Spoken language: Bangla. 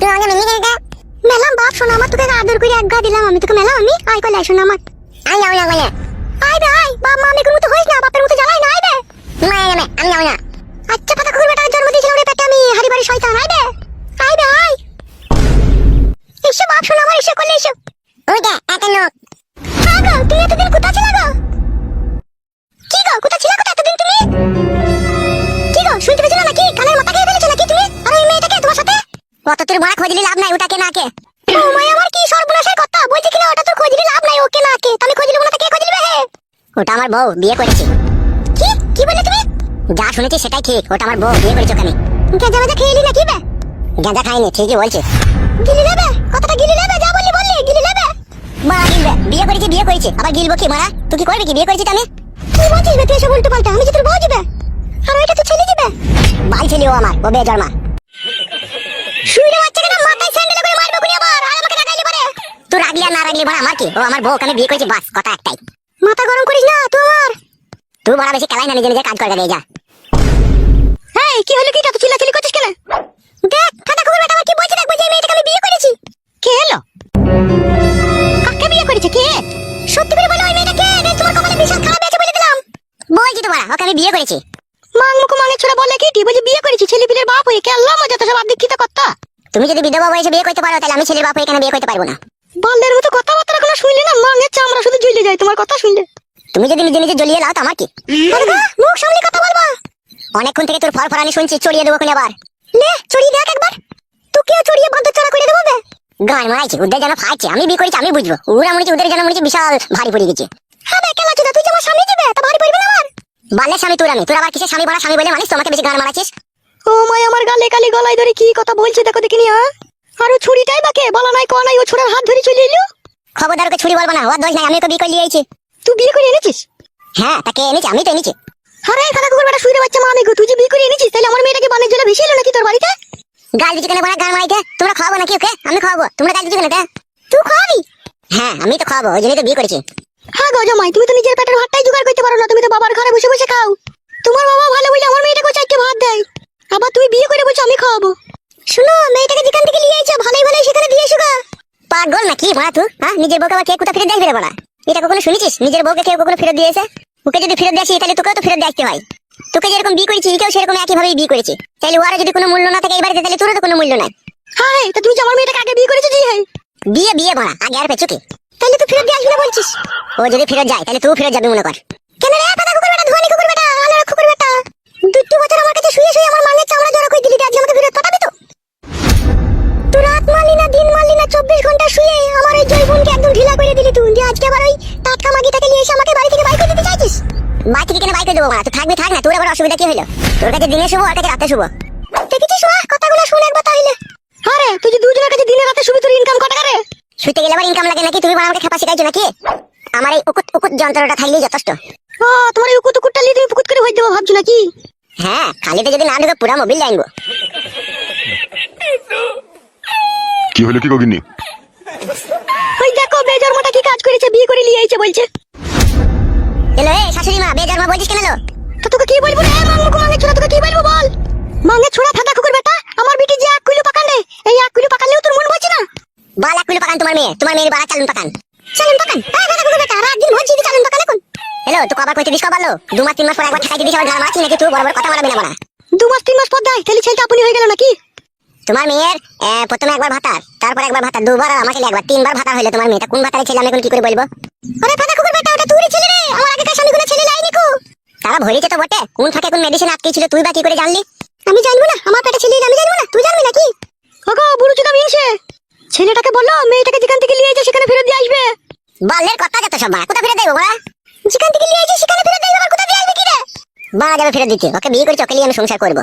তুই আমাকে মেলি কেন মেলাম বাপ শোনা আমার তোকে আদর করে এক গা দিলাম আমি তোকে মেলাম আমি আয় কলে শোনা আমার। আই যাও না কলে। আয় বে আয়। বাপ মা আমি মতো হইস না বাপের মতো জ্বালাই না আয় বে। আয় বে আমি যাও না। আচ্ছা পাতা কুকুর বেটার জন্ম দিয়েছিল ওরে পেটে আমি হারি বাড়ি শয়তান আয় বে। আয় বে আয়। এসো বাপ শোনা আমার এসো করলে এসো। ওইটা এত লোক। হ্যাঁ গো তুই এতদিন কোথা ছিল গো? কি গো কোথা ছিল কত তোর বড় খোঁজলি লাভ নাই ওটাকে নাকে? ও মাই আমার কি সর্বনাশের কথা? বলছি কিনা ওটা তোর খোঁজলি লাভ নাই ওকে নাকে। তাহলে খোঁজলি বলে কে খোঁজলি হে? ওটা আমার বউ, বিয়ে করেছে। কি? কি বলে তুমি? যা শুনেছি সেটাই ঠিক, ওটা আমার বউ, বিয়ে করেছে ওখানে। গেঁজা মেজা খেয়েলি নাকি বে? গেঁজা খাইনি, ঠিকই বলছে। গিলি নেবে কতটা গিলি নেবে যা বললি বললি, গিলি নেবে মারা গিলবে বিয়ে করেছে বিয়ে করেছে। আবার গিলবো কি, মারা? তুই কি করবি কি, বিয়ে করেছিস আমি কি বলছিস তুই এসব উল্টো পাল্টা আমি যে তোর বউ যাবে আর ওইটা তো ছেলে যাবে বাল ছেলে ও আমার, ও বেজন্মা শুইরে তুই রাগলি আর না রাগলি বড় আমার কি? ও আমার বউ আমি বিয়ে করেছি বাস কথা একটাই। মাথা গরম করিস না তুই আমার। তুই বড় বেশি খেলাই না নিজে নিজে কাজ করে যা। হেই কি হলো কি চিল্লাচিল্লি করছিস কেন? দেখ কাটা কুকুর বেটা আমার কি বলছে? মেয়েটাকে আমি বিয়ে করেছি। কে এলো? কাকে বিয়ে করেছে? কে? সত্যি করে বলো ওই মেয়েটা কে দেখ তোমার কপালে বিশাল খারাপ আছে বলে দিলাম। বলছি ওকে আমি বিয়ে করেছি। মাং মুখ মাঙে ছোড়া বলে কি তুই বলছি বিয়ে করেছি ছেলে পিলের বাপ হয়ে কেল্লা মজা তো সব আদিক্ষিত কথা তুমি যদি বিধবা বয়সে বিয়ে করতে পারো তাহলে আমি ছেলের বাপ হয়ে কেন বিয়ে করতে পারব না? বালের মতো কথাবার্তা কোনো শুনলে না মাঙের চামড়া শুধু জ্বলে যায় তোমার কথা শুনলে। তুমি যদি নিজে নিজে জ্বলিয়ে লাও তো আমার কি মুখ সামলে কথা বলবা। অনেকক্ষণ থেকে তোর ফর ফরানি শুনছি চড়িয়ে দেবো কোন আবার। লে চড়িয়ে দেখ একবার। তুকেও চড়িয়ে বাঁধ চড়া করে দেবো বে। গান মারাইছে ওদের যেন ফাইছে আমি বিয়ে করেছি আমি বুঝব। ওরা মনে ওদের যেন মনে বিশাল ভারী পড়ে গেছে। হ্যাঁ বে কেলা চুদা তুই আমার সামনে যাবে তা ভারী পড়বে না আমার বালের স্বামী তোর আমি তোর আবার কিসের স্বামী বলা স্বামী বলে মানিস? তোমাকে বেশি গান মারাছিস ও মাই আমার গালে কালি গলায় ধরে কি কথা বলছে দেখো দেখিনি হ্যাঁ? আর ও ছুরিটাই বাকে বলা নাই কোয়া নাই ও ছোড়ার হাত ধরে চলে এলো। খবরদার ওকে ছুরি বলব না ওর দোষ নাই আমি ওকে বিয়ে করে নিয়েছি তুই বিয়ে করে এনেছিস? হ্যাঁ তাকে এনেছি আমি তো এনেছি। আরে খালা কুকুর বেটা শুয়ে বাচ্চা মা আমি গো তুই যে বিয়ে করে এনেছিস তাহলে আমার মেয়েটাকে বানের জলে ভেসে এলো নাকি তোর বাড়িতে? গাল দিচ্ছি কেন বড় গান মারাইতে? তোমরা খাওয়াবো নাকি ওকে? আমি খাওয়াবো। তোমরা গাল দিচ্ছি কেন? তুই খাওয়াবি? হ্যাঁ আমি তো খাওয়াবো ওই জন্যই তো বিয়ে করেছি। হ্যাঁ গো জামাই তুমি তো নিজের পেটের ভাতটাই জোগাড় করতে পারো না তুমি তো বাবার ঘরে বসে বসে খাও। তোমার বাবা ভালো বলে আমার মেয়েটাকে চারটে ভাত দেয়। আবার তুমি বিয়ে করে বলছো আমি খাওয়াবো। শুনো মেয়েটাকে যেখান থেকে নিয়ে এসেছ ভালোই ভালোই সেখানে দিয়ে এসো গা পাগল নাকি মারা তুই? হ্যাঁ? নিজের বউকে আবার কে কোথা ফিরে দেখবে রে বলা এটা কখনো শুনেছিস? নিজের বউকে কেউ কখনো ফেরত দিয়েছে ওকে যদি ফেরত দিয়েছি তাহলে তোকেও তো ফেরত দেখতে হয়। তোকে যেরকম বিয়ে করেছি একেও সেরকম একই ভাবেই বিয়ে করেছি। তাহলে ওরা যদি কোনো মূল্য না থাকে এই বাড়িতে তাহলে তোরও তো কোনো মূল্য নাই। হ্যাঁ তা তুমি আমার মেয়েটাকে আগে বিয়ে করেছ জি হ্যাঁ বিয়ে বিয়ে মারা আগে আর পেছুকে তাহলে তুই ফেরত দিয়ে আসবি না বলছিস? ও যদি ফেরত যায় তাহলে তুই ফেরত যাবি মনে কর। কেন রে? পাতা কুকুর বেটা ধোয়ানি কুকুর বেটা আলোর কুকুর বেটা দুটো বছর আমার কাছে শুয়ে শুয়ে করে তুই দিয়ে আজকে আবার ওই টাটকা মাগিটাকে নিয়ে এসে আমাকে বাড়ি থেকে বাইক দিতে চাইছিস? বাড়ি থেকে কেন বাইক দেবো না তুই থাকবি থাক না তোর আবার অসুবিধা কি হলো? তোর কাছে দিনে শুভ আর কাছে রাতে শুভ। দেখেছিস মা? কথাগুলো শুনে একবার তাহলে আরে তুই যে দুজনের কাছে দিনে রাতে শুবি তোর ইনকাম কত করে শুতে গেলে আবার ইনকাম লাগে নাকি? তুমি আমাকে খেপা শিখাইছো নাকি? আমার এই উকুত উকুত যন্ত্রটা থাকলেই যথেষ্ট। ও তোমার এই উকুত উকুতটা নিয়ে তুমি পুকুত করে হয়ে দেবো ভাবছ নাকি? হ্যাঁ খালিতে যদি না ঢুকে পুরা মোবিল লাইনবো কি হলো কি গগিনি কাজ করেছে বিয়ে করে নিয়ে আইছে বলছে। এলো এ শাশুড়ি মা বেজন্মা বলছিস কেন এলো? তো তোকে কি বলব রে? মাঙ্গু মাঙ্গে ছোড়া তোকে কি বলব বল? মাঙ্গে ছোড়া ফাটা কুকুর বেটা আমার বিটি যে এক কুইলো পাকান রে এই এক কুইলো পাকালেও তোর মন বলছে না? বাল এক কুইলো পাকান তোমার মেয়ে তোমার মেয়ের বাড়া চালুন পাকান। চালুন পাকান? হ্যাঁ ফাটা কুকুর বেটা রাত দিন ভোজ চালুন পাকান এখন হ্যালো তুই কবার কইতে দিস কবার লো? দু মাস তিন মাস পর একবার ঠাকাইতে দিস আবার মারছিস নাকি? তুই বড় বড় কথা মারাবি না মারা দু মাস তিন মাস পর দেয় তাহলে ছেলেটা আপনি হয়ে গেল নাকি? তোমার মেয়ের প্রথমে একবার ভাতার তারপর একবার ভাতার দুবার আর ছেলে একবার তিনবার ভাতার হইলে তোমার মেয়েটা। কোন ভাতারের ছেলে আমি এখন কি করে বলব? আরে ফাটা কুকুর বেটা ওটা তুই ছেলে রে আমার আগেকার স্বামীগুলো ছেলে লাইনি কো। তারা ভরিছে তো বটে কোন ফাঁকে কোন মেডিসিন আটকে ছিল তুই বা কি করে জানলি? আমি জানব না আমার পেটে ছেলে আমি জানব না তুই জানবি নাকি? ওগো বুড়ো চুদা মিনছে ছেলেটাকে বলল মেয়েটাকে যেখান থেকে নিয়ে এসে সেখানে ফেরত দিয়ে আসবে। বালের কথা যত সব কোথা ফেরত দেবো বাড়া যেখান থেকে নিয়ে এসে সেখানে ফেরত দেবে কোথা দিয়ে আসবে কি রে? বাড়া যাবে ফেরত দিতে ওকে বিয়ে করে ওকে নিয়ে আমি সংসার করব।